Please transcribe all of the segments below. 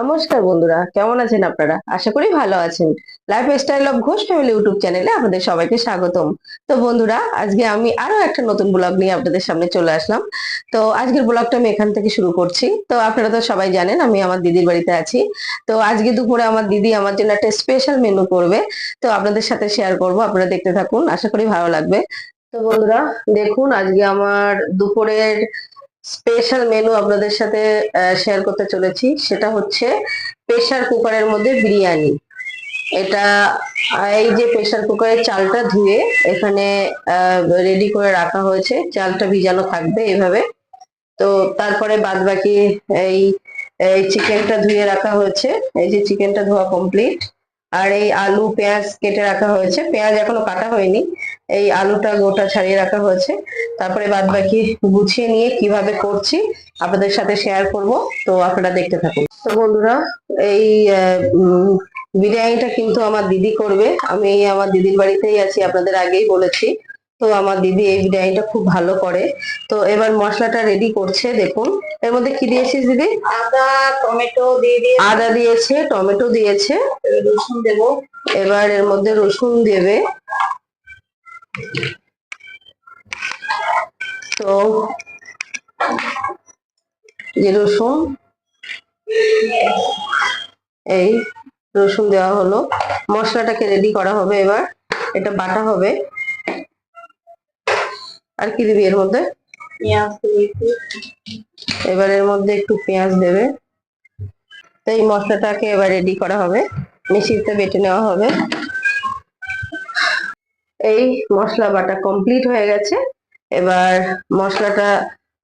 নমস্কার বন্ধুরা, কেমন আছেন আপনারা? আশা করি ভালো আছেন। Life style of Ghosh family YouTube চ্যানেলে আপনাদের সবাইকে স্বাগতম। তো বন্ধুরা, আজকে আমি আরও একটা নতুন ব্লগ নিয়ে আপনাদের সামনে চলে আসলাম। তো আজকের ব্লগটা আমি এখান থেকে শুরু করছি। তো আপনারা তো সবাই জানেন, আমি আমার দিদির বাড়িতে আছি। তো আজকে দুপুরে আমার দিদি আমার জন্য একটা স্পেশাল মেনু করবে। তো আপনাদের সাথে শেয়ার করব, আপনারা দেখতে থাকুন, আশা করি ভালো লাগবে। তো বন্ধুরা, দেখুন, আজকে আমার দুপুরের স্পেশাল মেনু আপনাদের সাথে শেয়ার করতে চলেছি। সেটা হচ্ছে প্রেসার কুকারের মধ্যে বিরিয়ানি। এটা, এই যে প্রেসার কুকারের চালটা ধুয়ে এখানে রেডি করে রাখা হয়েছে। চালটা ভিজানো থাকবে এভাবে। তো তারপরে বাদ বাকি এই চিকেনটা ধুয়ে রাখা হয়েছে। এই যে চিকেনটা ধোয়া কমপ্লিট আর এই আলু, পেঁয়াজ কেটে রাখা হয়েছে। পেঁয়াজ এখনও কাটা হয়নি। এই আলুটা গোটা ছাড়িয়ে রাখা হয়েছে। তারপরে বাদ বাকি গুছিয়ে নিয়ে কীভাবে করছি আপনাদের সাথে শেয়ার করব। তো আপনারা দেখতে থাকুন। তো বন্ধুরা, এই বিরিয়ানিটা কিন্তু আমার দিদি করবে। আমি আমার দিদির বাড়িতেই আছি, আপনাদের আগেই বলেছি। তো আমার দিদি এই বিরিয়ানিটা খুব ভালো করে। তো এবার মশলাটা রেডি করছে দেখুন। এর মধ্যে কি দিয়েছিস দিদি? আদা টমেটো দিয়ে দিয়ে আদা দিয়েছে টমেটো দিয়েছে। রসুন দেবো। এবার এর মধ্যে রসুন দেবে। তো যে রসুন এই রসুন দেওয়া হলো। মশলাটাকে রেডি করা হবে এবার। এটা বাটা হবে। আর কি দিবি এর মধ্যে? এবার এর মধ্যে একটু পেঁয়াজ দেবে। তো এই মশলাটাকে এবার রেডি করা হবে। মিক্সিতে বেটে নেওয়া হবে। এই মশলা বাটা কমপ্লিট হয়ে গেছে। এবার মশলাটা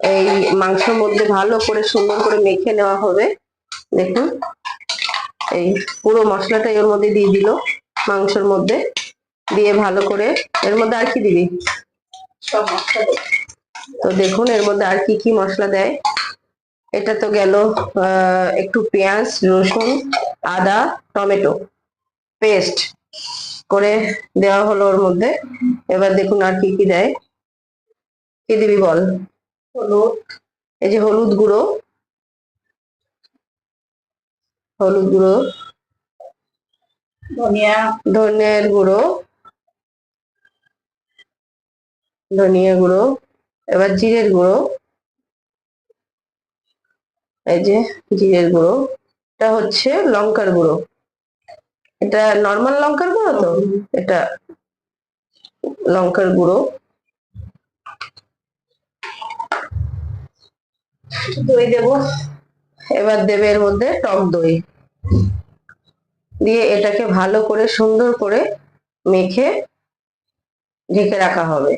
এই মাংসের মধ্যে ভালো করে সুন্দর করে মেখে নেওয়া হবে। দেখুন এই পুরো মশলাটা এর মধ্যে দিয়ে দিল মাংসের মধ্যে। দিয়ে ভালো করে এর মধ্যে আর কি দিবি? সব মশলা দেবো। তো দেখুন এর মধ্যে আর কি কি মশলা দেয়? এটা তো গেল একটু পেঁয়াজ রসুন আদা টমেটো পেস্ট করে দেওয়া হলো ওর মধ্যে। এবার দেখুন আর কি কি দেয়। কি দিবি বল? হলুদ। এই যে হলুদ গুঁড়ো। হলুদ গুঁড়ো। ধনিয়া। ধনের গুঁড়ো। ধনিয়া গুঁড়ো, এবার জিরের গুঁড়ো। এই যে জিরের গুঁড়ো, এটা হচ্ছে লঙ্কার গুঁড়ো। এটা নর্মাল লঙ্কার গুঁড়ো তো? এটা লঙ্কার গুঁড়ো। দই দেবো। এবার দেবে এর মধ্যে টক দই। দিয়ে এটাকে ভালো করে সুন্দর করে মেখে ঢেকে রাখা হবে।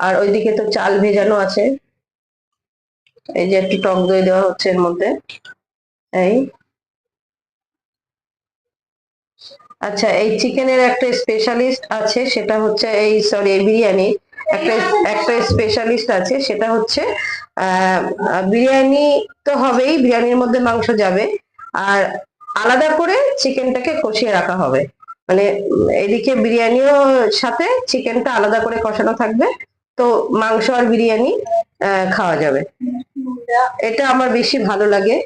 আর ওইদিকে তো চাল ভেজানো আছে। এই যে একটু টক দই দেওয়া হচ্ছে এর মধ্যে। এই। আচ্ছা এই চিকেনের একটা স্পেশালিস্ট আছে, সেটা হচ্ছে এই সরি বিরিয়ানি। একটা একটা স্পেশালিস্ট আছে, সেটা হচ্ছে বিরিয়ানি তো হবেই, বিরিয়ানির মধ্যে মাংস যাবে। আর আলাদা করে চিকেনটাকে কষিয়ে রাখা হবে। মানে এদিকে বিরিয়ানিও সাথে চিকেনটা আলাদা করে কষানো থাকবে। তো মাংস আর বিরিয়ানি খাওয়া যাবে। এটা আমার বেশি ভালো লাগে।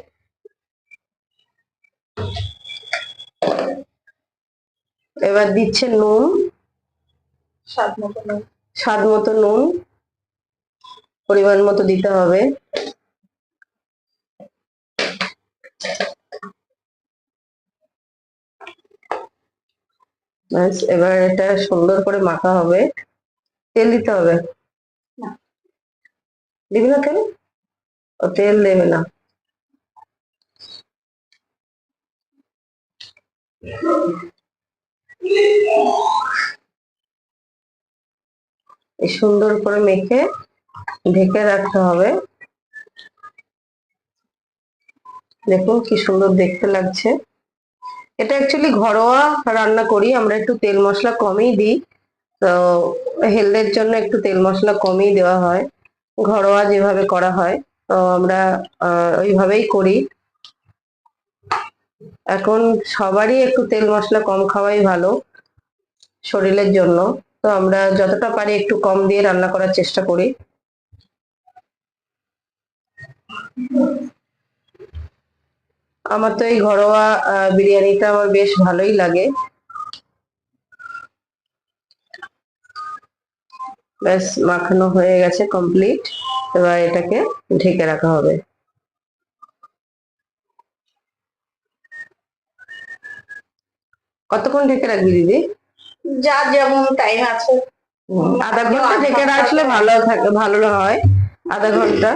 এবার দিচ্ছে নুন। স্বাদ মতো নুন। স্বাদ মতো নুন। পরিমাণ মতো দিতে হবে। এবার এটা সুন্দর করে মাখা হবে। তেল দিতে হবে। দিবি না তেল ও তেল দেবে না। সুন্দর করে মেখে ঢেকে রাখতে হবে। দেখুন কি সুন্দর দেখতে লাগছে। এটা অ্যাকচুয়ালি ঘরোয়া রান্না করি, আমরা একটু তেল মশলা কমই দিই। তো হেলথের জন্য একটু তেল মশলা কমই দেওয়া হয়। ঘরোয়া যেভাবে করা হয়, তো আমরা ওইভাবেই করি। এখন সবারই একটু তেল মশলা কম খাওয়াই ভালো, শরীরের জন্য। তো আমরা যতটা পারি একটু কম দিয়ে রান্না করার চেষ্টা করি। আমার তো এই ঘরোয়া বিরিয়ানিটা আমার বেশ ভালোই লাগে। ব্যাস মাখানো হয়ে গেছে কমপ্লিট এবার এটাকে ঢেকে রাখা হবে। কতক্ষণ ঢেকে রাখবি দিদি? যার যেমন টাইম আছে। আধা ঘণ্টা ঢেকে রাখলে ভালো থাকে ভালো হয়। আধা ঘণ্টা।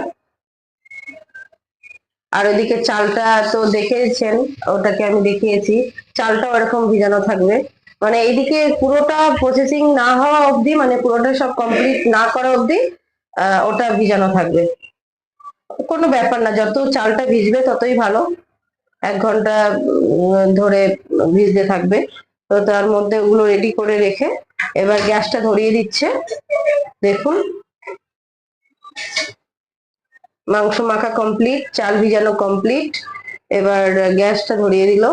আর ওদিকে চালটা তো দেখেছেন ওটাকে আমি দেখিয়েছি। চালটা ওরকম ভিজানো থাকবে। মানে এইদিকে পুরোটা প্রসেসিং না হওয়া অবধি মানে পুরোটা সব কমপ্লিট না করা অবধি ওটা ভিজানো থাকবে। কোনো ব্যাপার না, যত চালটা ভিজবে ততই ভালো। এক ঘণ্টা ধরে ভিজতে থাকবে। তো তার মধ্যে ওগুলো রেডি করে রেখে এবার গ্যাসটা ধরিয়ে দিচ্ছে। দেখুন। মাংস মাখা কমপ্লিট চাল ভিজানো কমপ্লিট এবার গ্যাসটা ধরিয়ে দিল।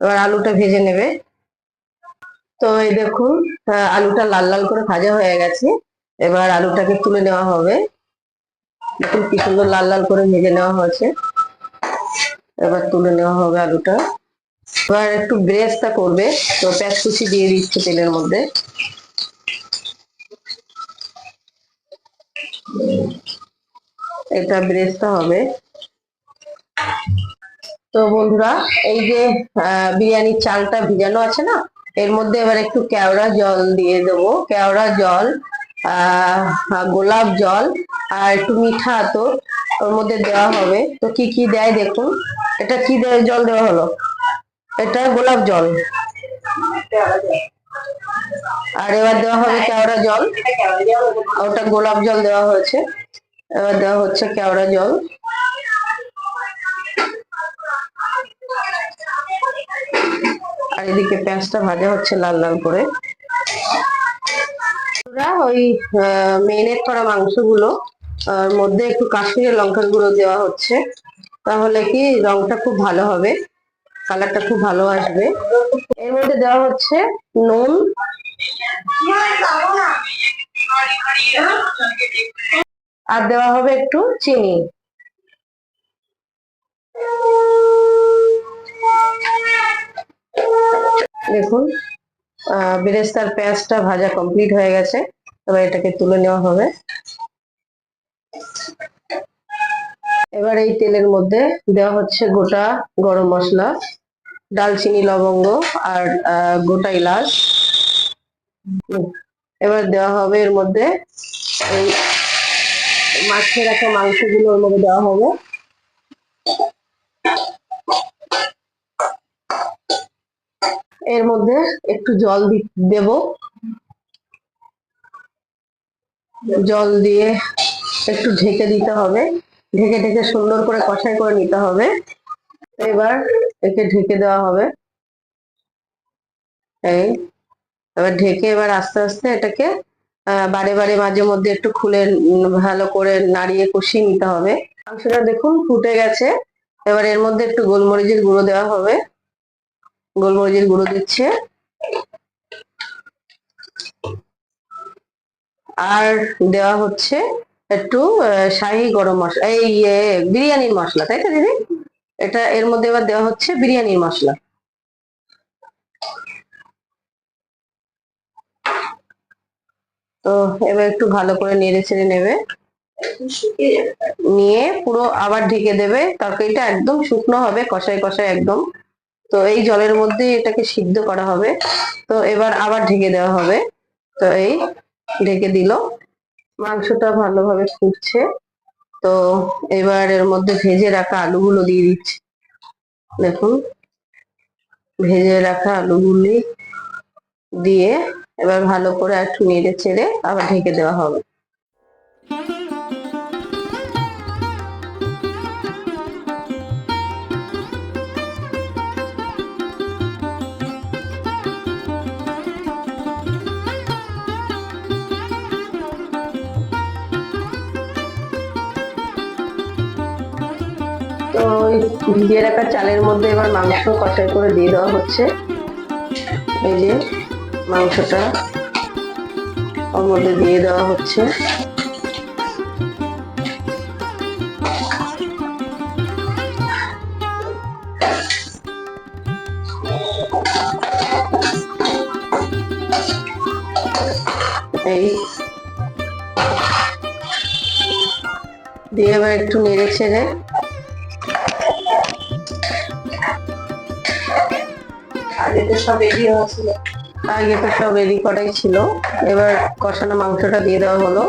এবার আলুটা ভেজে নেবে। তো এই দেখুন আলুটা লাল লাল করে ভাজা হয়ে গেছে। এবার আলুটাকে তুলে নেওয়া হবে। দেখুন কি সুন্দর লাল লাল করে ভেজে নেওয়া হয়েছে। এবার তুলে নেওয়া হবে আলুটা। এবার একটু ব্রেস্তা করবে। তো পেঁয়াজ কুচি দিয়ে দিচ্ছে তেলের মধ্যে। এটা ব্রেস্তা হবে। তো বন্ধুরা, এই যে বিরিয়ানির চালটা ভিজানো আছে না? এর মধ্যে এবার একটু কেওড়া জল দিয়ে দেবো। কেওড়া জল গোলাপ জল আর একটু মিঠা আতর ওর মধ্যে দেওয়া হবে। তো কি কি দেয় দেখুন। এটা কি দেয় জল দেওয়া হলো? এটা গোলাপ জল। আর এবার দেওয়া হবে কেওড়া জল। ওটা গোলাপ জল দেওয়া হয়েছে। এবার দেওয়া হচ্ছে কেওড়া জল। এদিকে পেঁয়াজটা ভাজা হচ্ছে লাল লাল করে। ওই মেরিনেট করা মাংসগুলো মধ্যে একটু কাশ্মীরি লঙ্কার গুঁড়ো দেওয়া হচ্ছে। তাহলে কি রংটা খুব ভালো হবে, কালারটা খুব ভালো আসবে। এর মধ্যে দেওয়া হচ্ছে নুন। আর দেওয়া হবে একটু চিনি। দেখুন বেরেস্তার পেঁয়াজটা ভাজা কমপ্লিট হয়ে গেছে। এবার এটাকে তুলে নেওয়া হবে। এবার এই তেলের মধ্যে দেওয়া হচ্ছে গোটা গরম মশলা, ডালচিনি, লবঙ্গ আর গোটা হুম। এবার দেওয়া হবে এর মধ্যে এই মাছে রাখা মাংসগুলো ওর মধ্যে দেওয়া হবে। এর মধ্যে একটু জল দেব। জল দিয়ে একটু ঢেকে দিতে হবে। ঢেকে ঢেকে সুন্দর করে কষাই করে নিতে হবে। এবার একে ঢেকে দেওয়া হবে। এই, এবার ঢেকে এবার আস্তে আস্তে এটাকে বারে বারে মাঝে মধ্যে একটু খুলে, ভালো করে নাড়িয়ে কষিয়ে নিতে হবে। মাংসটা দেখুন ফুটে গেছে। এবার এর মধ্যে একটু গোলমরিচের গুঁড়ো দেওয়া হবে। গোলমরিচের গুঁড়ো দিচ্ছে। আর দেওয়া হচ্ছে একটু শাহি গরম মশলা এই ইয়ে বিরিয়ানির মশলা, তাই তো দিদি? এটা এর মধ্যে এবার দেওয়া হচ্ছে বিরিয়ানির মশলা। তো এবার একটু ভালো করে নেড়ে ছেড়ে নেবে। নিয়ে পুরো আবার ঢেকে দেবে। তরকারিটা একদম শুকনো হবে, কষায় কষায় একদম। তো এই জলের মধ্যে এটাকে সিদ্ধ করা হবে। তো এবার আবার ঢেকে দেওয়া হবে। তো এই ঢেকে দিল। মাংসটা ভালোভাবে ফুটছে। তো এবার এর মধ্যে ভেজে রাখা আলুগুলো দিয়ে দিচ্ছি। দেখুন, ভেজে রাখা আলুগুলি দিয়ে এবার ভালো করে একটু নেড়ে চেড়ে আবার ঢেকে দেওয়া হবে। ভিজিয়ে রাখা চালের মধ্যে এবার মাংস কষাই করে দিয়ে দেওয়া হচ্ছে। এই যে মাংসটা ওর মধ্যে দিয়ে দেওয়া হচ্ছে। এই দিয়ে এবার একটু নেড়ে ছেড়ে আগে তো সব রেডি করাই ছিল। এবার কষানো মাংসটা দিয়ে দেওয়া হলো।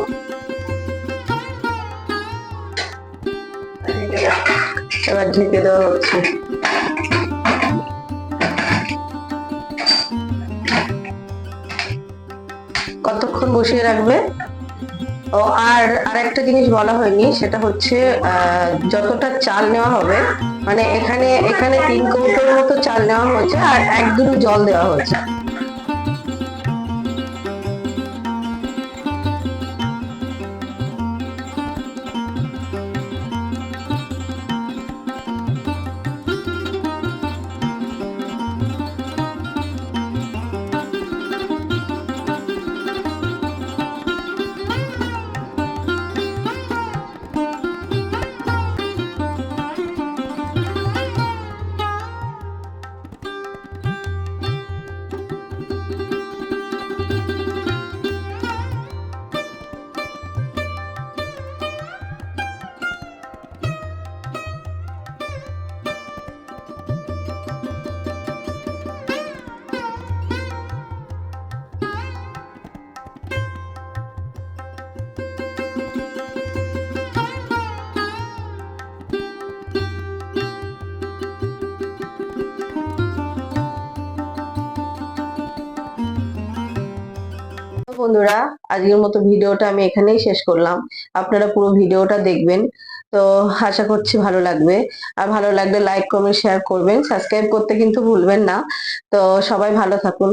এবার ঢেকে দেওয়া হচ্ছে। কতক্ষণ বসিয়ে রাখবে? ও, আর আরেকটা জিনিস বলা হয়নি, সেটা হচ্ছে যতটা চাল নেওয়া হবে মানে এখানে এখানে তিন কৌটোর মতো চাল নেওয়া হয়েছে, আর এক দুটো জল দেওয়া হয়েছে। বন্ধুরা, আজকের মতো ভিডিওটা আমি এখানেই শেষ করলাম। আপনারা পুরো ভিডিওটা দেখবেন। তো আশা করছি ভালো লাগবে। আর ভালো লাগলে লাইক কমেন্ট শেয়ার করবেন। সাবস্ক্রাইব করতে কিন্তু ভুলবেন না। তো সবাই ভালো থাকুন।